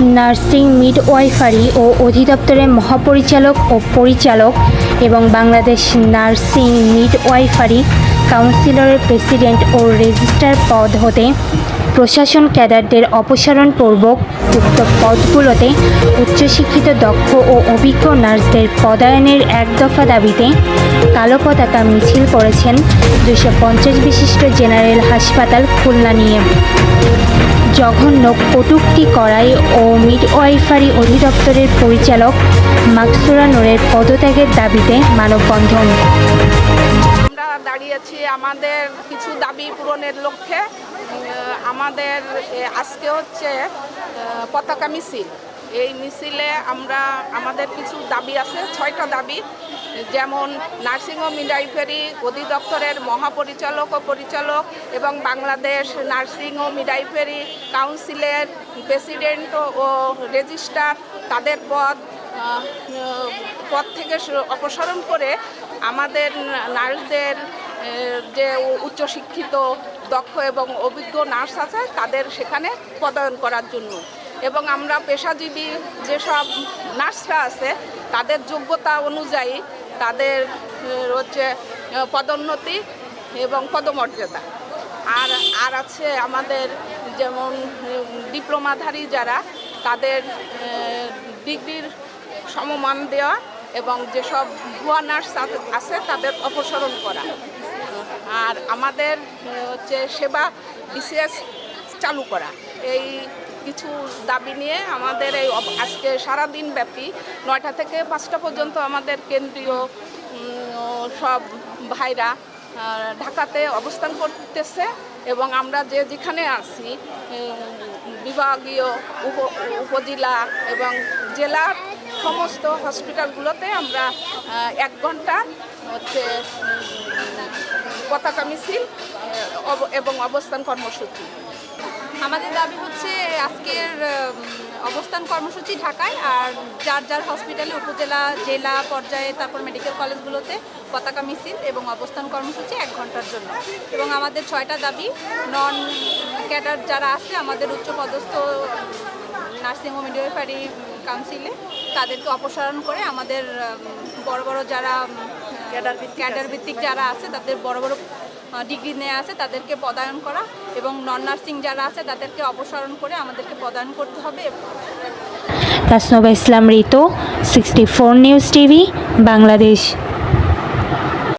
Nursing midwifery ও অধিদপ্তরের মহাপরিচালক ও পরিচালক এবং বাংলাদেশ নার্সিং মিডওয়াইফারি কাউন্সিলরের প্রেসিডেন্ট ও রেজিস্ট্রার পদ হতে প্রশাসন ক্যাডারদের অপসারণপূর্বক উক্ত পদগুলোতে উচ্চশিক্ষিত, দক্ষ ও অভিজ্ঞ নার্সদের পদায়নের এক দফা দাবিতে কালো পতাকা মিছিল করেছেন দুশো পঞ্চাশ বিশিষ্ট জেনারেল হাসপাতাল খুলনা নিয়ে। জঘন্য কটুক্তি করায় ও মিডওয়াইফারি অধিদপ্তরের পরিচালক মাকসুরা নূরের পদত্যাগের দাবিতে মানববন্ধন। আমরা দাঁড়িয়েছি আমাদের কিছু দাবি পূরণের লক্ষ্যে। আমাদের আজকে হচ্ছে পতাকা মিছিল। এই মিছিলে আমরা, আমাদের কিছু দাবি আছে, ছয়টা দাবি। যেমন নার্সিং ও মিডাইফারি, অধিদপ্তরের মহাপরিচালক ও পরিচালক এবং বাংলাদেশ নার্সিং ও মিডাইফারি কাউন্সিলের প্রেসিডেন্ট ও রেজিস্ট্রার তাদের পদ পদ থেকে অপসারণ করে আমাদের নার্সদের যে উচ্চশিক্ষিত, দক্ষ এবং অভিজ্ঞ নার্স আছে, তাদের সেখানে পদায়ন করার জন্য। এবং আমরা পেশাজীবী যেসব নার্সরা আছে, তাদের যোগ্যতা অনুযায়ী তাদের হচ্ছে পদোন্নতি এবং পদমর্যাদা। আর আর আছে আমাদের যেমন ডিপ্লোমাধারী যারা, তাদের ডিগ্রির সমমান দেওয়া এবং যেসব ভুয়া নার্স আছে, তাদের অপসারণ করা। আর আমাদের হচ্ছে সেবা, বিসিএস চালু করা। এই কিছু দাবি নিয়ে আমাদের এই আজকে সারাদিন ব্যাপী নয়টা থেকে পাঁচটা পর্যন্ত আমাদের কেন্দ্রীয় সব ভাইরা ঢাকাতে অবস্থান করতেছে এবং আমরা যে যেখানে আছি বিভাগীয়, উপ, উপজেলা এবং জেলার সমস্ত হসপিটালগুলোতে আমরা এক ঘণ্টা হচ্ছে পতাকা মিছিল এবং অবস্থান কর্মসূচি। আমাদের দাবি হচ্ছে আজকের অবস্থান কর্মসূচি ঢাকায় আর যার যার হসপিটালে উপজেলা জেলা পর্যায়ে তারপর মেডিকেল কলেজগুলোতে পতাকা মিছিল এবং অবস্থান কর্মসূচি এক ঘণ্টার জন্য। এবং আমাদের ছয়টা দাবি নন ক্যাডার যারা আছে আমাদের উচ্চপদস্থ নার্সিং হোম মিডওয়াইফারি কাউন্সিলে তাদেরকে অপসারণ করে আমাদের বড় বড় যারা ক্যাডার ভিত্তিক যারা আছে তাদের বড় বড় ডিগ্রি নেওয়া আছে, তাদেরকে পদায়ন করা এবং নন নার্সিং যারা আছে, তাদেরকে অপসারণ করে আমাদেরকে পদায়ন করতে হবে। Tasnuba Islam Ritu sixty four news TV Bangladesh.